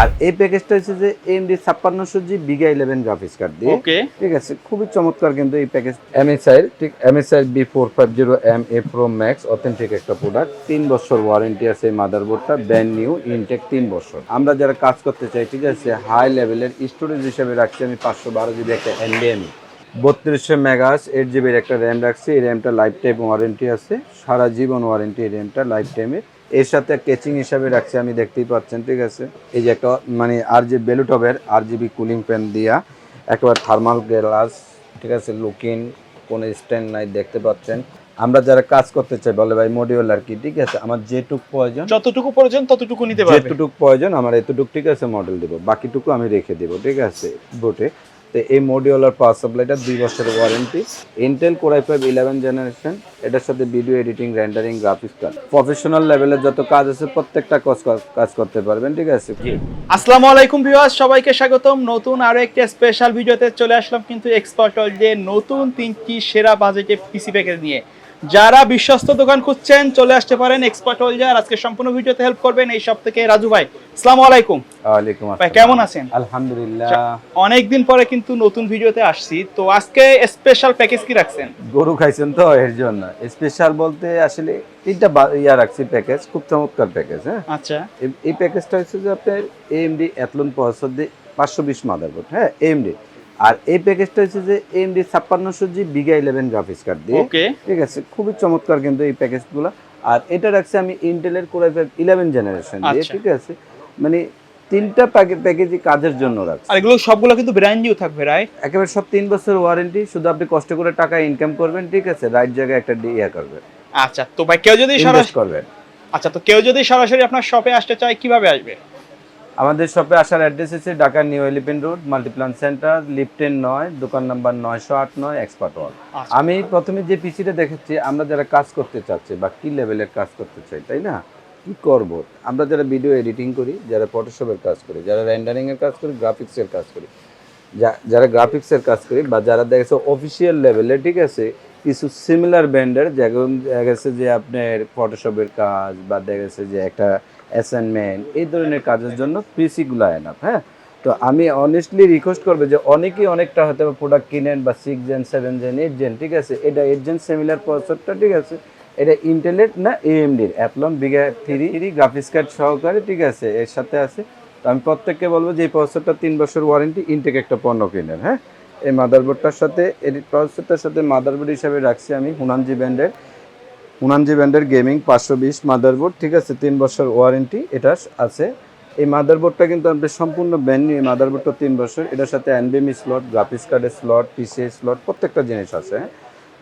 আর এই প্যাকেজটা হচ্ছে যে MD ছাপ্পান্নশো G Vega eleven graphics card দিয়ে। ওকে ঠিক আছে খুবই চমৎকার কিন্তু এই প্যাকেজ এমএসআই ঠিক MSI B four five zero M A pro max authentic একটা প্রোডাক্ট তিন বছর ওয়ারেন্টি আছে এই মাদারবোর্ডটা ব্যান্ড নিউ ইনটেক তিন বছর। আমরা যারা কাজ করতে চাই ঠিক আছে হাই লেভেলের স্টোরেজ হিসেবে রাখছি আমি পাঁচশো বারো জিবি একটা এনডিএমই বত্রিশশো মেগাস এইট জিবির একটা র্যাম রাখছি এই র্যামটা লাইফ টাইম ওয়ারেন্টি আছে সারা জীবন ওয়ারেন্টি এই র্যামটা লাইফ টাইমের এর সাথে কেচিং হিসাবে রাখছি আমি দেখতেই পাচ্ছেন ঠিক আছে? এই যে একটা মানে আর জি বেলুটবের আর জিবি কুলিং ফ্যান দিয়া একবার থার্মাল গ্লাস ঠিক আছে লুকিং কোনো স্ট্যান্ড নাই দেখতে পাচ্ছেন। আমরা যারা কাজ করতে চাই বলে ভাই মডিউল আর কি ঠিক আছে? আমার যেটুক প্রয়োজন যতটুকু প্রয়োজন ততটুকু নিতে পারবে। যেটুক প্রয়োজন আমার এতটুক ঠিক আছে মডেল দেবো। বাকিটুকু আমি রেখে দেবো ঠিক আছে বোটে তো এই মডিউলার পাওয়ার সাপ্লাইটা দুই বছরের warranty Intel core i five eleven generation এটার সাথে video editing rendering graphics card professional লেভেলের যত কাজ আছে, প্রত্যেকটা কাজ কাজ করতে পারবেন, ঠিক আছে? আসসালামু আলাইকুম ভিউয়ার্স সবাইকে স্বাগতম। নতুন আরও একটি স্পেশাল ভিডিওতে চলে আসলাম কিন্তু এক্সপার্ট অল যে নতুন তিনটি সেরা বাজেটে পিসি প্যাকেজ নিয়ে। যারা বিশ্বস্ত দোকান খুঁজছেন চলে আসতে পারেন এক্সপার্ট আর আজকে সম্পূর্ণ ভিডিওতে হেল্প করবেন এই সব থেকে রাজু ভাই। আসসালামু আলাইকুম। ওয়ালাইকুম ভাই আসসালাম। কেমন আছেন? আলহামদুলিল্লাহ। অনেকদিন পরে কিন্তু নতুন ভিডিওতে আসছি। তো আজকে স্পেশাল প্যাকেজ কি রাখছেন? গরু খাইছেন তো এর জন্য। স্পেশাল বলতে আসলে তিনটা ইয়া রাখছি প্যাকেজ খুব চমৎকার প্যাকেজ হ্যাঁ? আচ্ছা। এই- প্যাকেজটা হচ্ছে যে আপনার এএমডি অ্যাথলন প্রসেসর দিয়ে পাঁচশো বিশ মাদারবোর্ড হ্যাঁ? এএমডি আর এই প্যাকেজটা হচ্ছে যে AMD ছাপ্পান্নশো G Vega eleven graphics card দিয়ে। ঠিক আছে খুবই চমৎকার কিন্তু এই প্যাকেজগুলো আর এটা রাখছে আমি ইন্টেলের কোরাই ফাইভ ইলেভেন জেনারেশন দিয়ে আচ্ছা। ঠিক আছে? মানে তিনটা প্যাকেজই কাজের জন্য রাখছে। আর এগুলো সবগুলো কিন্তু ব্র্যান্ড নিউ থাকবে রাইট একেবারে সব তিন বছর ওয়ারেন্টি শুধু আপনি কষ্ট করে টাকা ইনকাম করবেন ঠিক আছে? রাইট জায়গায় একটা ইয়া করবেন। আচ্ছা তো ভাই কেউ যদি সরাসরি করবেন। আচ্ছা তো কেউ যদি সরাসরি আপনার শপে আসতে চায় কীভাবে আসবে? আমাদের শপে আসার অ্যাড্রেস হচ্ছে Dhaka new Elephant road Multiplan centre লিফটেন নয় দোকান নাম্বার নয়শো আট নয় এক্সপার্ট ওয়াল আচ্ছা। আমি প্রথমে যে পিসিটা দেখেছি আমরা যারা কাজ করতে চাচ্ছি বা কি লেভেলের কাজ করতে চাই তাই না? কি করব? আমরা যারা ভিডিও এডিটিং করি যারা ফটোশপের কাজ করি যারা রেন্ডারিং এর কাজ করি গ্রাফিক্সের কাজ করি যা- যারা গ্রাফিক্সের কাজ করি বা যারা দেখেছে অফিসিয়াল লেভেলে ঠিক আছে কিছু সিমিলার ব্যান্ডের যেমন দেখা গেছে যে আপনার ফটোশপের কাজ বা দেখা গেছে যে একটা অ্যাসাইনমেন্ট, এই ধরনের কাজের জন্য পিসিগুলো এনাফ হ্যাঁ? তো আমি অনেস্টলি রিকোয়েস্ট করব যে অনেকেই অনেকটা হয়তো প্রোডাক্ট কিনেন বা six gen seven gen eight gen ঠিক আছে? এটা এইট জেন সেমিলার প্রসেসরটা ঠিক আছে? এটা ইন্টেলেট না এএমডির Athlon Vega three three graphics card সহকারে, ঠিক আছে? এর সাথে আছে। তো আমি প্রত্যেককে বলব যে এই প্রসেসরটা তিন বছর ওয়ারেন্টি ইনটেক একটা পণ্য কিনেন হ্যাঁ? এই মাদারবোর্ডটার সাথে এই প্রসেসরটার সাথে মাদারবোর্ড হিসাবে রাখছি আমি হুনানজি ব্যান্ডের হুনানজি ব্যান্ডের গেমিং পাঁচশো বিশ মাদারবোর্ড ঠিক আছে তিন বছর ওয়ারেন্টি এটা আছে এই মাদারবোর্ডটা কিন্তু আমাদের সম্পূর্ণ ব্যান্ড নিয়ে মাদারবোর্ডটা তিন বছর এটার সাথে এনবিএমই স্লট গ্রাফিক্স কার্ডের স্লট পিসিএ স্লট প্রত্যেকটা জিনিস আছে?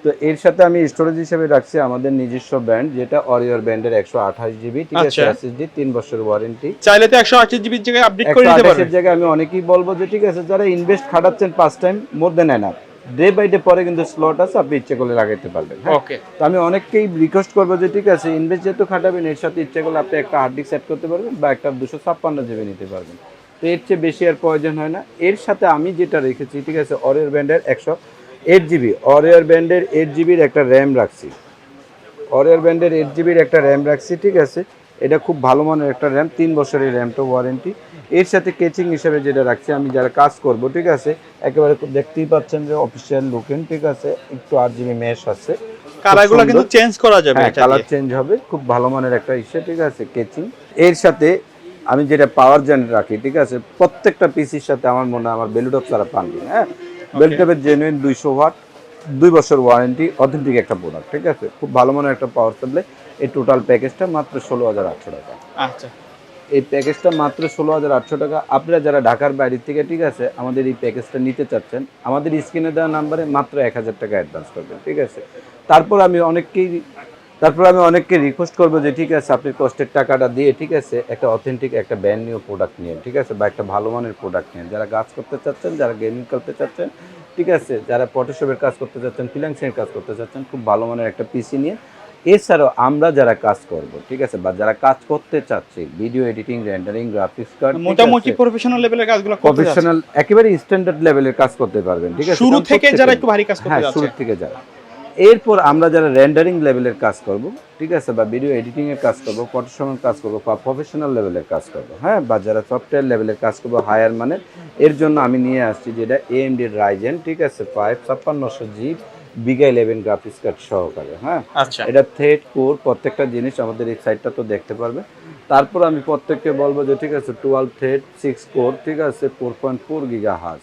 তো এর সাথে আমি স্টোরেজ হিসেবে রাখছি আমাদের নিজস্ব ব্যান্ড যেটা অরিয়র ব্যান্ডের একশো আঠাশ জিবি ঠিক আছে আচ্ছা। এসএসডি তিন বছর ওয়ারেন্টি চাইলে তো একশো আটত্রিশ জিবির জায়গায় আপডেট করে দিতে পারবেন জায়গায় আমি অনেকেই বলব যে ঠিক আছে যারা ইনভেস্ট খাটাচ্ছেন পাঁচ time more than enough day by day পরে কিন্তু স্লট আছে আপনি ইচ্ছে করলে লাগাইতে পারবেন হ্যাঁ? ওকে তো আমি অনেককেই রিকোয়েস্ট করব যে ঠিক আছে ইনভেস্ট যেহেতু খাটাবেন এর সাথে ইচ্ছে করলে আপনি একটা হার্ড ডিস্ক সেট করতে পারবেন বা একটা দুশো ছাপ্পান্ন জিবি নিতে পারবেন। তো এর চেয়ে বেশি আর প্রয়োজন হয় না। এর সাথে আমি যেটা রেখেছি ঠিক আছে অরিয়র ব্যান্ডের একশো এইট জিবি অরিয়র ব্যান্ডের এইট জিবির একটা র্যাম রাখছি। অরিয়র ব্যান্ডের এইট জিবির একটা র্যাম রাখছি ঠিক আছে এটা খুব ভালো মানের একটা র্যাম তিন বছরের র্যামটা ওয়ারেন্টি এর সাথে কেচিং হিসেবে যেটা রাখছি আমি যারা কাজ করব ঠিক আছে? একেবারে দেখতেই পাচ্ছেন যে অফিসিয়াল লুকেন ঠিক আছে? একটু আট জিবি মেশ আছে কালারগুলো। কিন্তু চেঞ্জ করা যাবে হ্যাঁ কালার চেঞ্জ হবে খুব ভালো মানের একটা ইসে ঠিক আছে? কেচিং এর সাথে আমি যেটা পাওয়ার জেন রাখি ঠিক আছে? প্রত্যেকটা পিসির সাথে আমার মনে হয় আমার বেলুটপ ছাড়া পাননি হ্যাঁ? বেলুটপের জেনুইন দুইশো ওয়াট দুই বছর ওয়ারেন্টি অথেন্টিক একটা প্রোডাক্ট ঠিক আছে? খুব ভালো মানের একটা পাওয়ার সাপ্লাই এই টোটাল প্যাকেজটা মাত্র ষোলো হাজার আটশো টাকা। আচ্ছা। এই প্যাকেজটা মাত্র ষোলো হাজার আটশো টাকা। আপনারা যারা ঢাকার বাইরে থেকে ঠিক আছে আমাদের এই প্যাকেজটা নিতে চাচ্ছেন আমাদের স্ক্রিনে দেওয়া নাম্বারে মাত্র এক হাজার টাকা অ্যাডভান্স করবেন ঠিক আছে? তারপর আমি অনেককেই তারপর আমি অনেককে রিকোয়েস্ট করব যে ঠিক আছে আপনি কষ্টের টাকাটা দিয়ে ঠিক আছে একটা অথেন্টিক একটা ব্র্যান্ড নিউ প্রোডাক্ট নিয়ে ঠিক আছে বা একটা ভালো মানের প্রোডাক্ট নিয়ে। যারা কাজ করতে চাচ্ছেন যারা গেমিং করতে চাচ্ছেন ঠিক আছে যারা ফটোশপের কাজ করতে চাচ্ছেন ফ্রিল্যান্সিংয়ের কাজ করতে চাচ্ছেন খুব ভালো মানের একটা পিসি নিয়ে এছাড়াও আমরা যারা কাজ করব ঠিক আছে বা যারা কাজ করতে চাচ্ছি video editing rendering graphics card মোটামুটি প্রফেশনাল লেভেলের কাজগুলো করতে। প্রফেশনাল একেবারে স্ট্যান্ডার্ড লেভেলের কাজ করতে পারবেন ঠিক আছে শুরু থেকে যারা একটু ভারী কাজ করতে হ্যাঁ যাচ্ছে শুরু থেকে যারা এরপর আমরা যারা রেন্ডারিং লেভেলের কাজ করব ঠিক আছে বা ভিডিও এডিটিং এর কাজ করব ফটোশপের কাজ করব বা প্রফেশনাল লেভেলের কাজ করব হ্যাঁ বা যারা সফটওয়্যার লেভেলের কাজ করব হায়ার মানে এর জন্য আমি নিয়ে আসছি যেটা এএমডি রাইজেন ঠিক আছে five ছাপ্পান্নশো G Vega eleven graphics card সহকারে হ্যাঁ? আচ্ছা। এটা থ্রেড কোর প্রত্যেকটা জিনিস আমাদের এই সাইডটা তো দেখতে পারবে। তারপর আমি প্রত্যেককে বলব যে ঠিক আছে টুয়েলভ থ্রেড সিক্স কোর ঠিক আছে ফোর পয়েন্ট ফোর গিগা হাস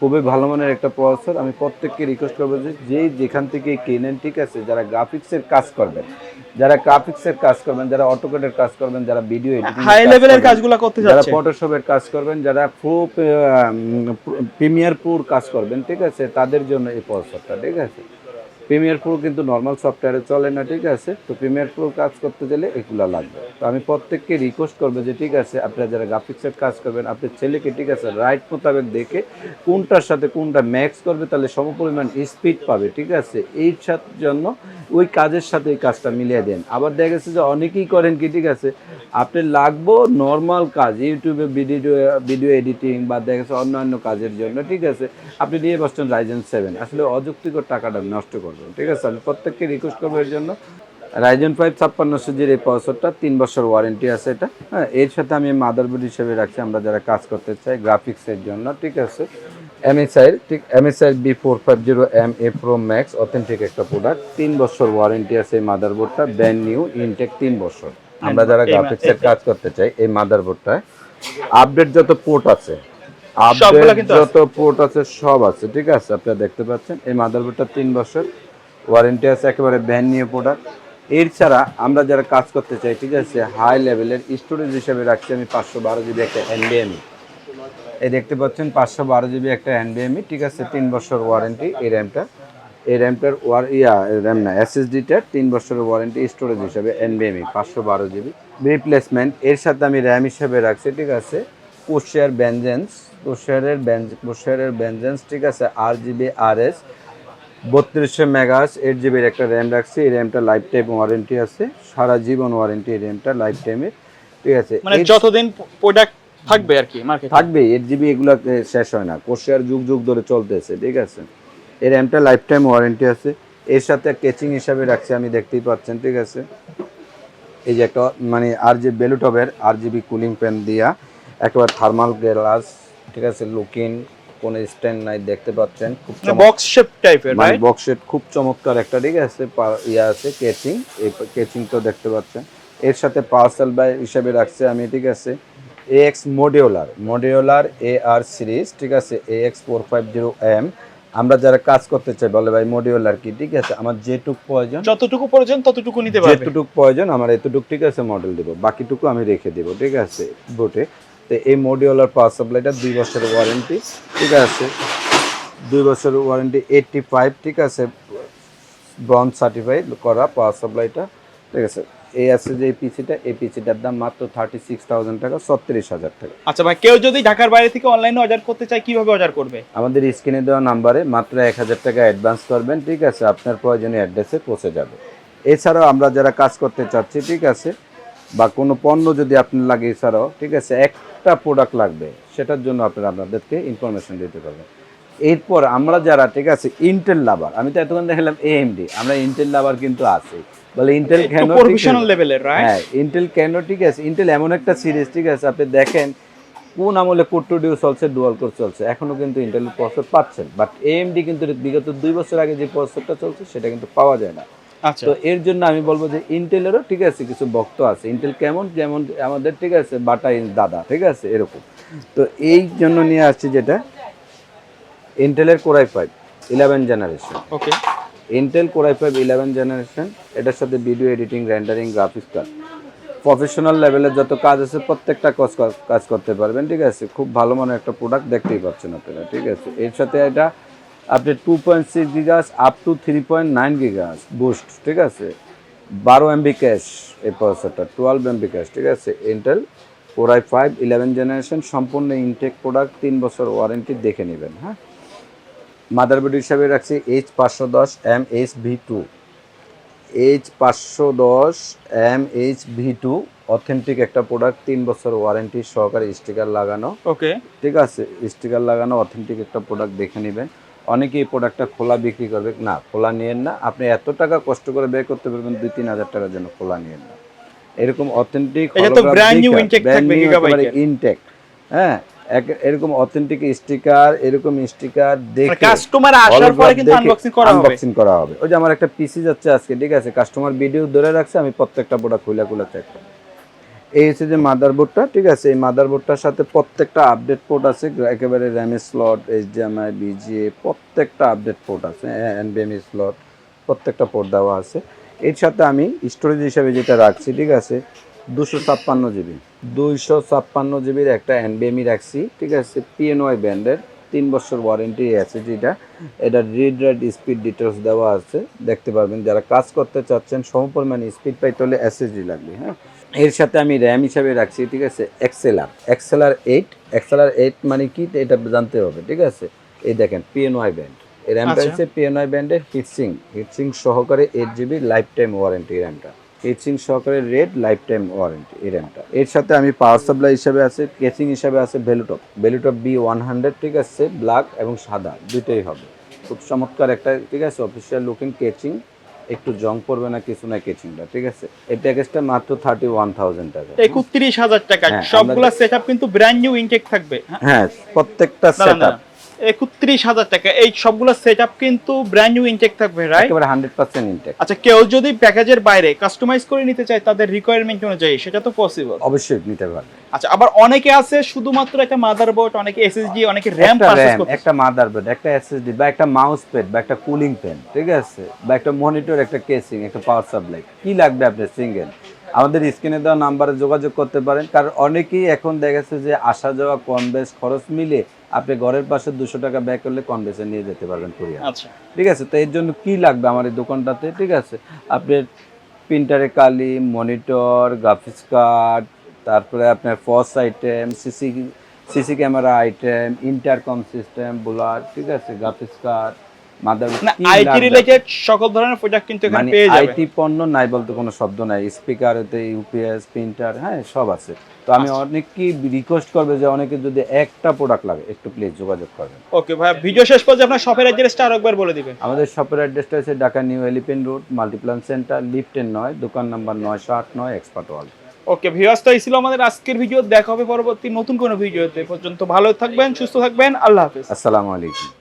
খুবই ভালো মানের একটা প্রসেসর আমি প্রত্যেককে রিকোয়েস্ট করব যে যেই যেখান থেকে কেনেন ঠিক আছে যারা গ্রাফিক্সের কাজ করবেন যারা গ্রাফিক্সের কাজ করবেন যারা অটোকেটের কাজ করবেন যারা ভিডিও এডিটিং হাই লেভেলের কাজগুলো করতে যারা ফটোশপের কাজ করবেন যারা প্রো প্রিমিয়ার প্রোর কাজ করবেন ঠিক আছে তাদের জন্য এই প্রসেসরটা ঠিক আছে? প্রিমিয়ার প্রো কিন্তু নর্মাল সফটওয়্যারে চলে না, ঠিক আছে? তো প্রিমিয়ার প্রো কাজ করতে গেলে এগুলো লাগবে। তো আমি প্রত্যেককে রিকোয়েস্ট করব যে, ঠিক আছে, আপনারা যারা গ্রাফিক্সের কাজ করবেন, আপনার ছেলেকে, ঠিক আছে রাইট মোতাবেক দেখে কোনটার সাথে কোনটা ম্যাক্স করবে, তাহলে সমপরিমাণ স্পিড পাবে, ঠিক আছে? এই জন্য ওই কাজের সাথে এই কাজটা মিলিয়ে দেন। আবার দেখা গেছে যে অনেকেই করেন কি, ঠিক আছে আপনি লাগবো নর্মাল কাজ ইউটিউবে ভিডিও ভিডিও এডিটিং বা দেখা গেছে অন্যান্য কাজের জন্য, ঠিক আছে? আপনি নিয়ে বসছেন রাইজেন সেভেন আসলে অযুক্তিকর টাকাটা নষ্ট করবেন। ঠিক আছে আমি প্রত্যেককে রিকোয়েস্ট করব এর জন্য। রাইজেন ফাইভ ছাপ্পান্নশো জির এই প্রসেসরটা তিন বছর ওয়ারেন্টি আছে এটা। হ্যাঁ এর সাথে আমি মাদারবোর্ড হিসেবে রাখছি আমরা যারা কাজ করতে চাই গ্রাফিক্সের জন্য ঠিক আছে? এমএসআই ঠিক MSI B four five zero M A pro max authentic একটা প্রোডাক্ট তিন বছর ওয়ারেন্টি আছে এই মাদারবোর্ডটা ব্র্যান্ড নিউ ইনটেক তিন বছর। আমরা যারা গ্রাফিক্সের কাজ করতে চাই এই মাদারবোর্ডটায় আপডেট যত পোর্ট আছে আপডেট যত পোর্ট আছে সব আছে ঠিক আছে? আপনারা দেখতে পাচ্ছেন এই মাদারবোর্ডটা তিন বছর। ওয়ারেন্টি আছে একেবারে ব্র্যান্ড নিউ প্রোডাক্ট। এর ছাড়া আমরা যারা কাজ করতে চাই, ঠিক আছে হাই লেভেলের স্টোরেজ হিসেবে রাখছি আমি পাঁচশো বারো জিবি একটা এনডিএমই এই দেখতে পাচ্ছেন, পাঁচশো বারো জিবি একটা এনডিএমই ঠিক আছে, তিন বছর ওয়ারেন্টি এই র্যামটা এই র্যামটার ওয়ার, ইয়া র্যাম না এসএসডিটার তিন বছরের ওয়ারেন্টি স্টোরেজ হিসাবে এনবিএমই পাঁচশো বারো জিবি রিপ্লেসমেন্ট এর সাথে আমি র্যাম হিসেবে রাখছি, ঠিক আছে কোশিয়ার ব্যানজেন্স কোশিয়ারের কোশিয়ারের ব্যানজেন্স ঠিক আছে আর জিবি আর এস বত্রিশশো মেগাস এইট জিবির একটা র্যাম রাখছি। এই র্যামটা লাইফ টাইম ওয়ারেন্টি আছে। সারা জীবন ওয়ারেন্টি এই র্যামটা লাইফ টাইমের ঠিক আছে? মানে যতদিন প্রোডাক্ট থাকবে আর কি মার্কেট থাকবে এইট জিবি এগুলো শেষ হয় না। কোর্সিয়ার যুগ যুগ ধরে চলতেছে ঠিক আছে? এই র্যামটা লাইফ টাইম ওয়ারেন্টি আছে। এর সাথে কেচিং হিসাবে রাখছি আমি দেখতেই পাচ্ছেন ঠিক আছে? এই যে একটা মানে আর জি বেলুটবের আর জিবি কুলিং ফ্যান দিয়া একেবারে থার্মাল গ্লাস ঠিক আছে? লুকিং কোনো স্ট্যান্ড নাই দেখতে পাচ্ছেন খুব বক্স শেপ টাইপের মানে রাইট বক্সেট খুব চমৎকার একটা ঠিক আছে ইয়ে আছে কেচিং এই কেচিং তো দেখতে পাচ্ছেন। এর সাথে পার্সেল বাই হিসেবে রাখছে আমি ঠিক আছে X modular modular A R series ঠিক আছে A X four five zero M আমরা যারা কাজ করতে চাই বলে ভাই মডিউলার কি ঠিক আছে আমার যেটুক প্রয়োজন যতটুকু প্রয়োজন ততটুকু নিতে পারবে। যেটুক প্রয়োজন আমার এতটুক ঠিক আছে মডেল দেবো বাকিটুকু আমি রেখে দেবো ঠিক আছে বোটে তো এই মডিউলার পাওয়ার সাপ্লাইটা দুই বছরের ওয়ারেন্টি ঠিক আছে? দুই বছরের ওয়ারেন্টি এইটটি ফাইভ ঠিক আছে? ব্রঞ্জ সার্টিফাইড করা পাওয়ার সাপ্লাইটা ঠিক আছে? এই আছে যে পিসিটা এই পিসিটার দাম মাত্র থার্টি সিক্স থাউজেন্ড টাকা ছত্রিশ হাজার টাকা। আচ্ছা ভাই কেউ যদি ঢাকার বাইরে থেকে অনলাইনে অর্ডার করতে চায় কীভাবে অর্ডার করবে? আমাদের স্ক্রিনে দেওয়া নাম্বারে মাত্র এক হাজার টাকা অ্যাডভান্স করবেন ঠিক আছে? আপনার প্রয়োজনীয় অ্যাড্রেসে পৌঁছে যাবে। এছাড়াও আমরা যারা কাজ করতে চাচ্ছি ঠিক আছে? বা কোনো পণ্য যদি আপনার লাগে এছাড়াও ঠিক আছে? একটা প্রোডাক্ট লাগবে সেটার জন্য আপনারা আপনাদেরকে ইনফরমেশন দিতে পারবেন। এরপর আমরা যারা ঠিক আছে ইন্টেল লাভার আমি তো এতক্ষণ দেখলাম এএমডি আমরা ইন্টেল লাভার কিন্তু আছি। বলে ইন্টেল কেন প্রফেশনাল লেভেলের রাইট হ্যাঁ ইন্টেল কেন ঠিক আছে? ইন্টেল এমন একটা সিরিজ ঠিক আছে আপনি দেখেন কোন আমলে ডিউ চলছে ডুয়াল কোর চলছে এখনও কিন্তু ইন্টেলের প্রসেসর পাচ্ছেন। বাট এএমডি কিন্তু বিগত দুই বছর আগে যে প্রসেসরটা চলছে সেটা কিন্তু পাওয়া যায় না। তো এর জন্য আমি বলব যে ইন্টেলেরও ঠিক আছে কিছু ভক্ত আছে। ইন্টেল কেমন যেমন আমাদের ঠিক আছে বাটা দাদা ঠিক আছে এরকম। তো এই জন্য নিয়ে আসছি যেটা ইন্টেলের core i five eleven generation okay Intel core i five eleven generation এটার সাথে ভিডিও এডিটিং রেন্ডারিং গ্রাফিক্স কাজ প্রফেশনাল লেভেলের যত কাজ আছে প্রত্যেকটা কাজ কাজ করতে পারবেন ঠিক আছে? খুব ভালো মানের একটা প্রোডাক্ট দেখতেই পাচ্ছেন আপনারা ঠিক আছে? এর সাথে এটা আপনি two point six gigs up to three point nine gigs boost ঠিক আছে? বারো এমবি ক্যাশ এই প্রসেসরটা টুয়েলভ এমবি ক্যাশ ঠিক আছে? Intel core i five eleven generation সম্পূর্ণ ইনটেক প্রোডাক্ট তিন বছর ওয়ারেন্টি দেখে নেবেন হ্যাঁ? মাদারবোর্ড হিসাবে রাখছি এইচ পাঁচশো দশ M H V two H পাঁচশো দশ M H V two authentic একটা প্রোডাক্ট তিন বছর ওয়ারেন্টি সহকারে স্টিকার লাগানো। ওকে ঠিক আছে? স্টিকার লাগানো অথেন্টিক একটা প্রোডাক্ট দেখে নেবেন। অনেকেই প্রোডাক্টটা খোলা বিক্রি করবে। না খোলা নিয়েন না। আপনি এত টাকা কষ্ট করে ব্যয় করতে পারবেন দুই তিন হাজার টাকার জন্য খোলা নিয়েন না। এরকম অথেন্টিক। ইনটেক হ্যাঁ এরকম অথেন্টিক স্টিকার এরকম স্টিকার দেখে কাস্টমার আসার পরে কিন্তু আনবক্সিং করা হবে। আনবক্সিং করা হবে। ওই যে আমার একটা পিসি যাচ্ছে আজকে ঠিক আছে? কাস্টমার ভিডিও ধরে রাখছে আমি প্রত্যেকটা প্রোডাক্ট খুলে খুলে চেক করব। এই হচ্ছে যে মাদারবোর্ডটা ঠিক আছে? এই মাদারবোর্ডটার সাথে প্রত্যেকটা আপডেট পোর্ট আছে, একেবারে র্যামের স্লট এইচডিএমআই বিজিএ প্রত্যেকটা আপডেট পোর্ট আছে এনবিএমই স্লট প্রত্যেকটা পোর্ট দেওয়া আছে। এর সাথে আমি স্টোরেজ হিসাবে যেটা রাখছি, ঠিক আছে? দুশো ছাপ্পান্ন জিবি দুইশো ছাপ্পান্ন জিবির একটা এনবিএমই রাখছি, ঠিক আছে? পিএনওয়াই ব্র্যান্ডের তিন বছর ওয়ারেন্টি আছে যেটা। এটা রিড রাইট স্পিড ডিটেলস দেওয়া আছে, দেখতে পারবেন। যারা কাজ করতে চাচ্ছেন, সমপরিমাণে স্পিড পাইতে হলে এসএসডি লাগবে হ্যাঁ? এর সাথে আমি র্যাম হিসাবে রাখছি ঠিক আছে? এক্সেলার এক্সেলার এইট এক্সেলার এইট মানে কি? এটা জানতে হবে ঠিক আছে? এই দেখেন পিএনওয়াই ব্যান্ড এই র্যামটা আচ্ছা। হচ্ছে পিএনওয়াই ব্যান্ডের হিটসিং হিটসিং সহকারে eight GB lifetime warranty র্যামটা হিটসিং সহকারে রেড লাইফ টাইম ওয়ারেন্টি এই র্যামটা এর সাথে আমি পাওয়ার সাপ্লাই হিসাবে আছে কেসিং হিসাবে আছে Valuetop Valuetop B one hundred ঠিক আছে? ব্ল্যাক এবং সাদা। দুটোই হবে। খুব চমৎকার একটা ঠিক আছে? অফিসিয়াল লুকিং কেচিং একটু জং পড়বে না কিছু না কেচিংটা ঠিক আছে? এই প্যাকেজটা মাত্র থার্টি ওয়ান থাউজেন্ড টাকা একত্রিশ হাজার টাকা হ্যাঁ, সবগুলা সেট কিন্তু ব্র্যান্ড নিউ ইনটেক থাকবে। হ্যাঁ প্রত্যেকটা না, না, সেট না। একত্রিশ হাজার টাকা। এই সবগুলো সেট আপ কিন্তু ব্র্যান্ড নিউ ইনটেক থাকবে রাইট একেবারে হান্ড্রেড পার্সেন্ট ইনটেক আচ্ছা কেউ যদি প্যাকেজের বাইরে কাস্টমাইজ করে নিতে চায় তাদের রিকোয়ারমেন্ট অনুযায়ী সেটা তো পসিবল অবশ্যই নিতে পারবে। আচ্ছা আবার অনেকে আছে শুধুমাত্র একটা মাদারবোর্ড অনেকে এসএসডি অনেকে র্যাম একটা পারচেজ করতে একটা মাদারবোর্ড একটা এসএসডি বা একটা মাউস প্যাড বা একটা কুলিং ফ্যান ঠিক আছে? বা একটা মনিটর একটা কেসিং একটা পাওয়ার সাপ্লাই কি লাগবে আপনার সিঙ্গেল আমাদের স্ক্রিনে দেওয়া নাম্বারে যোগাযোগ করতে পারেন। কারণ অনেকেই এখন দেখা গেছে যে আসা যাওয়া কম বেশ খরচ মিলে আপনি ঘরের পাশে দুশো টাকা ব্যয় করলে কম বেশি নিয়ে যেতে পারবেন কুরিয়ার আচ্ছা। ঠিক আছে তো এর জন্য কি লাগবে আমার এই দোকানটাতে? ঠিক আছে আপনার প্রিন্টারে কালি মনিটর গ্রাফিক্স কার্ড তারপরে আপনার ফস item CC CC camera item intercom system bowler ঠিক আছে গ্রাফিক্স কার্ড মাদার না আইটি রিলেটেড সকল ধরনের প্রোডাক্ট কিন্তু এখানে মানে পেয়ে যাবে। আইটি পণ্য নাই বলতে কোনো শব্দ নাই। স্পিকার ইউপিএস প্রিন্টার হ্যাঁ সব আছে। তো আমি আচ্ছা। অনেককেই রিকোয়েস্ট করবে যে অনেকে যদি একটা প্রোডাক্ট লাগে একটু প্লিজ যোগাযোগ করবেন। ওকে ভাই ভিডিও শেষ পর্যন্ত আপনার শপের অ্যাড্রেসটা আরেকবার বলে দিবেন। আমাদের শপের অ্যাড্রেসটা হচ্ছে Dhaka new Elephant road Multiplan centre লিফটেন নয় দোকান নাম্বার নয়শো আট নয় এক্সপার্ট ওকে ভিউয়ার্স তো এই ছিল আমাদের আজকের ভিডিও দেখা হবে পরবর্তী নতুন কোনো ভিডিওতে পর্যন্ত ভালো থাকবেন সুস্থ থাকবেন। আল্লাহ হাফেজ। আসসালামু আলাইকুম।